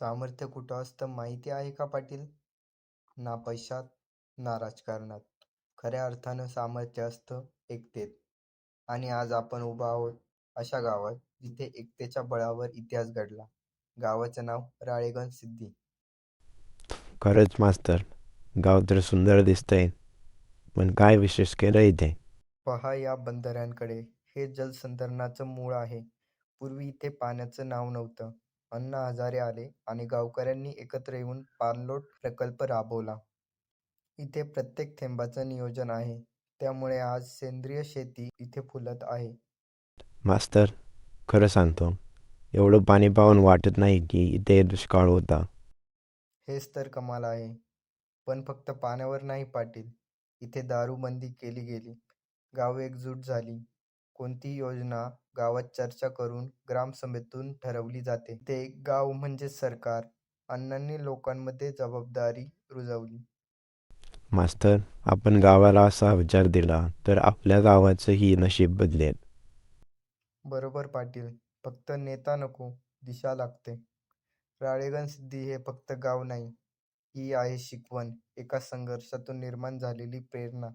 सामर्थ्य कुठं असतं माहिती आहे का पाटील? ना पैशात ना राजकारणात. खऱ्या अर्थानं सामर्थ्य असतं एकतेत. आणि आज आपण उभो आहोत अशा गावात जिथे एकतेच्या बळावर इतिहास घडला. गावाचं नाव राळेगण सिद्धी. खरंच मास्तर गाव तर सुंदर दिसतंय पण काय विशेष केलं इथे पहा या बंधाऱ्यांकडे हे जलसंधारणाचं मूळ आहे. पूर्वी इथे पाण्याचं नाव नव्हतं. अण्णा हजारे आले आणि गावकऱ्यांनी एकत्र येऊन पाणलोट प्रकल्प राबवला. इथे प्रत्येक थेंबाचं नियोजन आहे. त्यामुळे आज सेंद्रिय शेती इथे फुलत आहे. मास्तर खरं सांगतो एवढं पाणी पाहून वाटत नाही की इथे दुष्काळ होता हेच तर कमाल आहे. पण फक्त पाण्यावर नाही पाटील. इथे दारूबंदी केली गेली. गावं एकजूट झाली. कोणतीही योजना गावात चर्चा करून ग्रामसभेतून ठरवली जाते. इथे गाव म्हणजेच सरकार. अण्णांनी लोकांमध्ये जबाबदारी रुजवली. मास्तर आपण गावाला असा विचार दिला तर आपल्या गावाचंही नशीब बदलेल बरोबर पाटील. फक्त नेता नको, दिशा लागते. राळेगण सिद्धी हे फक्त गाव नाही, ही आहे शिकवण. एका संघर्षातून निर्माण झालेली प्रेरणा.